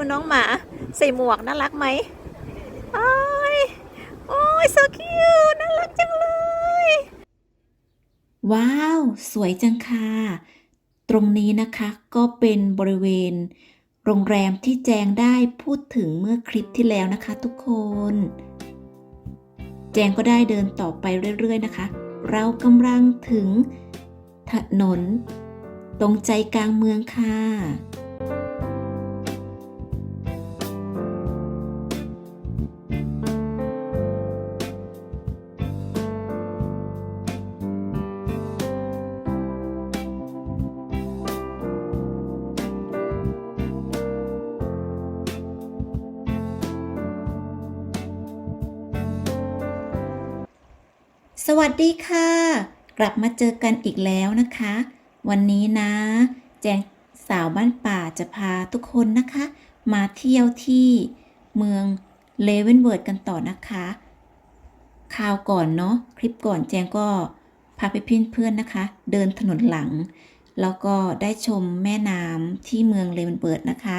ดูน้องหมา ใส่หมวกน่ารักไหมโอ้ยโอ้ย so cute น่ารักจังเลย ว้าว สวยจังค่ะ ตรงนี้นะคะก็เป็นบริเวณ โรงแรมที่แจงได้พูดถึงเมื่อคลิปที่แล้วนะคะทุกคน แจงก็ได้เดินต่อไปเรื่อย ๆ นะคะ เรากำลังถึงถนน ตรงใจกลางเมืองค่ะ วัสดีค่ะ กลับมาเจอกันอีกแล้วนะคะ วันนี้นะ แจงสาวบ้านป่าจะพาทุกคนนะคะ มาเที่ยวที่เมืองเลเวนเวิร์ดกันต่อนะคะคราวก่อนเนาะคลิปก่อนแจงก็พาไปเพื่อนเพื่อนๆนะคะ เดินถนนหลัง แล้วก็ได้ชมแม่น้ำที่เมืองเลเวนเวิร์ดนะคะ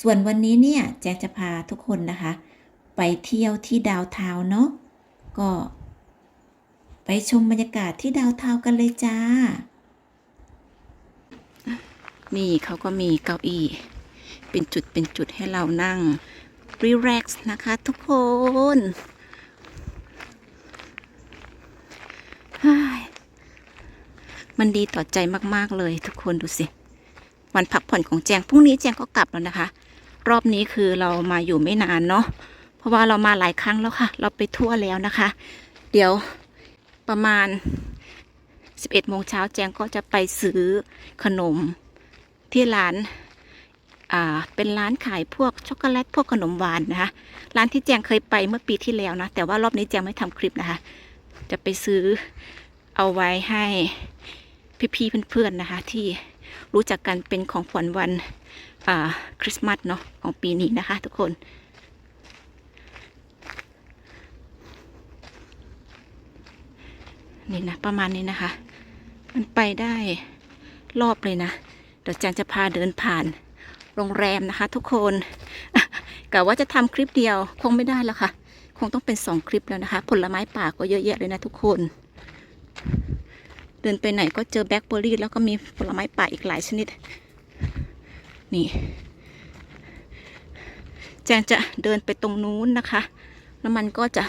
ส่วนวันนี้เนี่ยแจงจะพาทุกคนนะคะ ไปเที่ยวที่ดาวน์ทาเนาะก็ ไปชมบรรยากาศที่ดาวน์ทากันเลยจ้า นี่เขาก็มีเก้าอี้ เป็นจุดเป็นจุดให้เรานั่ง รีแลกซ์นะคะทุกคนมันดีต่อใจมากๆเลยทุกคนดูสิ วันพักผ่อนของแจงพรุ่งนี้แจงก็กลับแล้วนะคะ รอบนี้คือเรามาอยู่ไม่นานเนาะเพราะว่าเรามาหลายครั้งแล้วค่ะ เราไปทั่วแล้วนะคะ เดี๋ยว ประมาณ 11โมงเช้าแจงก็จะไปซื้อขนมที่ร้านอ่าเป็นร้านขายพวกช็อกโกแลตพวกขนมหวานนะคะร้านที่แจงเคยไปเมื่อปีที่แล้วนะ แต่ว่ารอบนี้แจงไม่ทำคลิปนะคะ จะไปซื้อเอาไว้ให้พี่ๆเพื่อนๆนะคะ ที่รู้จักกันเป็นของขวัญวันอ่าคริสต์มาสเนาะของปีนี้นะคะ ทุกคน นี่นะประมาณนี้นะคะ มันไปได้รอบเลยนะ เดี๋ยวแจงจะพาเดินผ่านโรงแรมนะคะ ทุกคนกะว่าจะทำคลิปเดียวคงไม่ได้แล้วค่ะ คงต้องเป็นสองคลิปแล้วนะคะ ผลไม้ป่าก็เยอะแยะเลยนะทุกคน เดินไปไหนก็เจอแบล็คเบอร์รี่แล้วก็มีผลไม้ป่าอีกหลายชนิด นี่แจงจะเดินไปตรงนู้นนะคะ แล้วมันก็จะ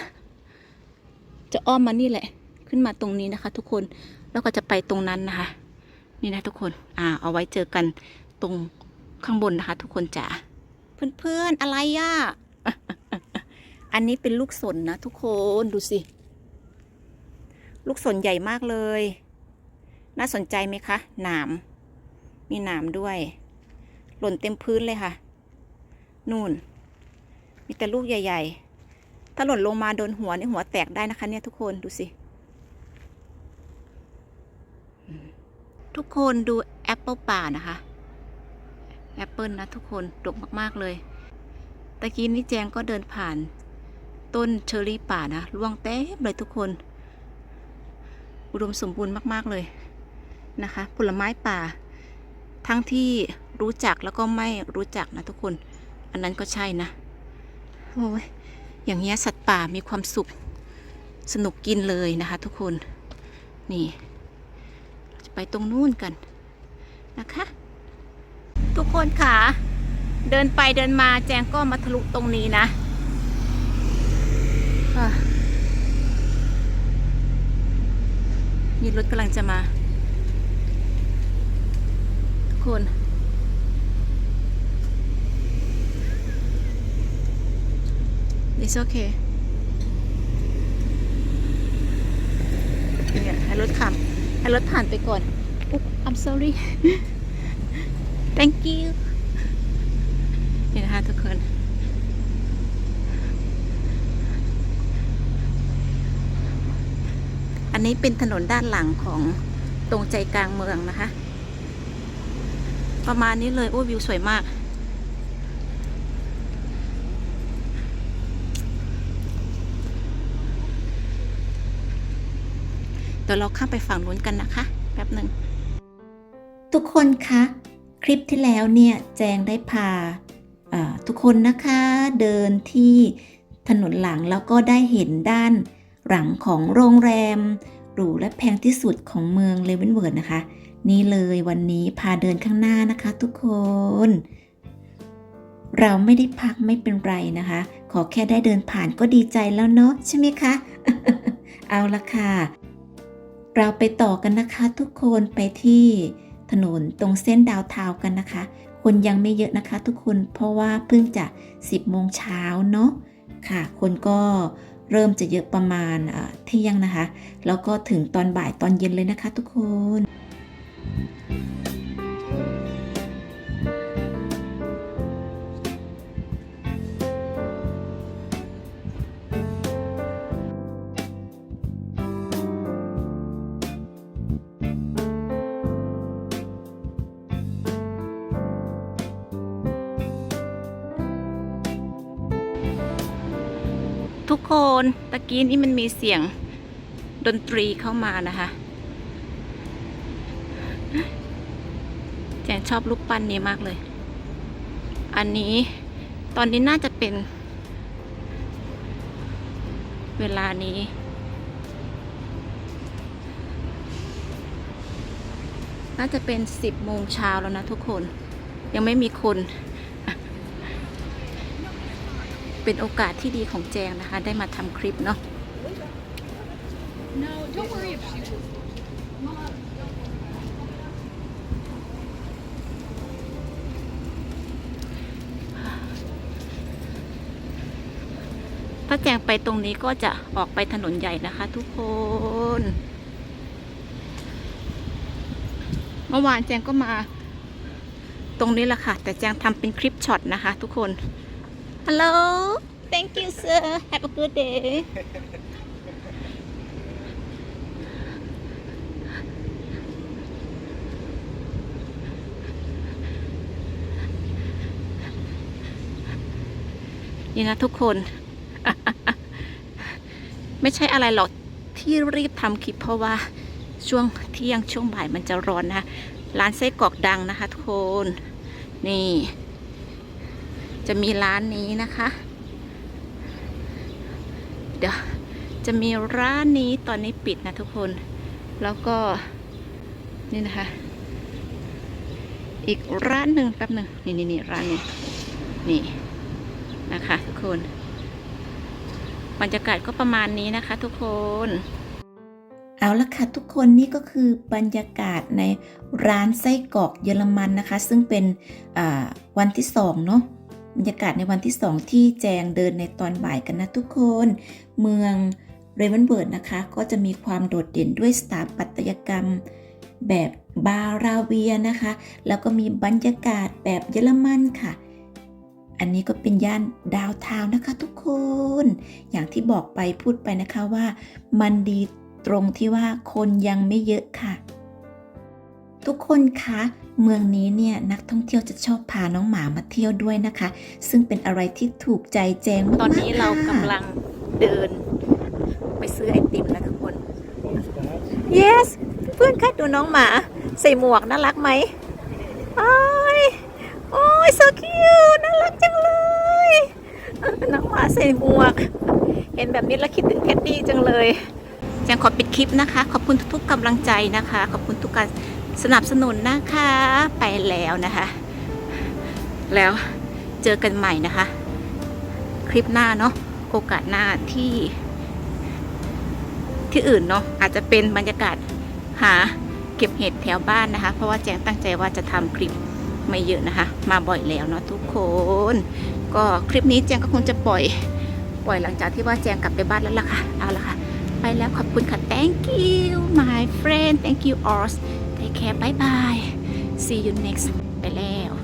จะอ้อมมานี่แหละ ขึ้นมาตรงนี้นะคะ ทุกคนแล้วก็จะไปตรงนั้นนะคะ นี่นะทุกคนอ่าเอาไว้เจอกันตรงข้างบนนะคะ ทุกคนจ๋าเพื่อนๆอะไรอะอันนี้เป็นลูกสนนะทุกคนดูสิ ลูกสนใหญ่มากเลย น่าสนใจไหมคะหนามมีหนามด้วย หล่นเต็มพื้นเลยค่ะ นู่น มีแต่ลูกใหญ่ ๆ ถ้าหล่นลงมาโดนหัวเนี่หัวแตกได้นะคะเนี่ยทุกคนดูสิ ทุกคนดูแอปเปิลป่านะคะแอปเปิลนะทุกคนดกมากๆเลยตะกี้นี่แจงก็เดินผ่าน ต้นเชอร์รี่ป่านะร่วงเต็มเลยทุกคน อุดมสมบูรณ์มากๆเลยนะคะ ผลไม้ป่า ทั้งที่รู้จักแล้วก็ไม่รู้จักนะทุกคน อันนั้นก็ใช่นะโอ้ยอย่างเงี้ยสัตว์ป่ามีความสุขสนุกกินเลยนะคะ ทุกคนนี่ ไปตรงนู้นกันนะคะ ทุกคนค่ะ เดินไปเดินมาแจงก็มาทะลุตรงนี้นะอะมีรถกำลังจะมา ทุกคน It's okay เนี่ยให้รถขับ ให้รถผ่านไปก่อนอุ๊บ I'm sorry thank you นี่นะคะทุกคนอันนี้เป็นถนนด้านหลังของตรงใจกลางเมืองนะคะ ประมาณนี้เลย โอ้วิวสวยมาก เดี๋ยวเราข้ามไปฝั่งนู้นกันนะคะ แป๊บหนึ่ง ทุกคนคะ คลิปที่แล้วเนี่ย แจงได้พาทุกคนนะคะเดินที่ถนนหลังแล้วก็ได้เห็นด้านหลังของโรงแรมหรูและแพงที่สุดของเมืองเลเวนเวิร์ดนะคะ นี่เลยวันนี้พาเดินข้างหน้านะคะทุกคน เราไม่ได้พักไม่เป็นไรนะคะ ขอแค่ได้เดินผ่านก็ดีใจแล้วเนาะใช่ไหมคะ เอาละค่ะ เราไปต่อกันนะคะทุกคนไปที่ถนนตรงเส้นดาวเทากันนะคะ คนยังไม่เยอะนะคะทุกคนเพราะว่าเพิ่งจะ 10โมงเช้าเนาะค่ะ คนก็เริ่มจะเยอะประมาณเที่ยงนะคะ แล้วก็ถึงตอนบ่ายตอนเย็นเลยนะคะทุกคน ทุกคนตะกี้นี้มันมีเสียงดนตรีเข้ามานะคะแจงชอบรูปปั้นนี้มากเลย อันนี้ตอนนี้น่าจะเป็น เวลานี้ น่าจะเป็นสิบโมงเช้าแล้วนะทุกคน ยังไม่มีคน เป็นโอกาสที่ดีของแจงนะคะ ได้มาทำคลิปเนาะ No, don't worry about it. ถ้าแจงไปตรงนี้ก็จะออกไปถนนใหญ่นะคะ ทุกคน เมื่อวานแจงก็มาตรงนี้แหละค่ะ แต่แจงทำเป็นคลิปช็อตนะคะ ทุกคน Hello thank you sir have a good day นี่นะทุกคน ไม่ใช่อะไรหรอกที่รีบทำคลิปเพราะว่าช่วงเที่ยงช่วงบ่ายมันจะร้อนนะคะร้านไส้กรอกดังนะคะทุกคน นี่ จะมีร้านนี้นะคะ เดี๋ยวจะมีร้านนี้ตอนนี้ปิดนะทุกคน แล้วก็นี่นะคะ อีกร้านหนึ่งแป๊บหนึ่งนี่นี่นี่ร้านนึงนี่นะคะ ทุกคนบรรยากาศก็ประมาณนี้นะคะ ทุกคน เอาละค่ะทุกคนนี่ก็คือบรรยากาศในร้านไส้กรอกเยอรมันนะคะ ซึ่งเป็นวันที่สองเนาะ บรรยากาศในวันที่สองที่แจงเดินในตอนบ่ายกันนะทุกคน เมืองเรเวนเบิร์ดนะคะ ก็จะมีความโดดเด่นด้วยสถาปัตยกรรมแบบบาราเวียนะคะ แล้วก็มีบรรยากาศแบบเยอรมันค่ะ อันนี้ก็เป็นย่านดาวทาวนะคะทุกคน อย่างที่บอกไปพูดไปนะคะว่า มันดีตรงที่ว่าคนยังไม่เยอะค่ะ ทุกคนคะ เมืองนี้เนี่ยนักท่องเที่ยวจะชอบพาน้องหมามาเที่ยวด้วยนะคะ ซึ่งเป็นอะไรที่ถูกใจแจงมากๆตอนนี้เราค่ะกำลังเดิน ไปซื้อไอติมนะทุกคน yes เพื่อนคะดูน้องหมา ใส่หมวกน่ารักไหมโอ้ยโอ้ย so cute น่ารักจังเลยเออน้องหมาใส่หมวก เห็นแบบนี้แล้วคิดถึงเท็ดดี้จังเลยแจงขอปิดคลิปนะคะ ขอบคุณทุกๆกำลังใจนะคะ ขอบคุณทุกการ สนับสนุนนะคะไปแล้วนะคะ แล้วเจอกันใหม่นะคะ คลิปหน้าเนาะโอกาสหน้าที่ ที่อื่นเนาะอาจจะเป็นบรรยากาศหาเก็บเห็ดแถวบ้านนะคะ เพราะว่าแจงตั้งใจว่าจะทำคลิปไม่เยอะนะคะ มาบ่อยแล้วเนาะทุกคน ก็คลิปนี้แจงก็คงจะปล่อย ปล่อยหลังจากที่ว่าแจงกลับไปบ้านแล้วล่ะค่ะ เอาละค่ะ ไปแล้วขอบคุณค่ะ thank you my friend thank you all take care bye bye see you next ไปแล้ว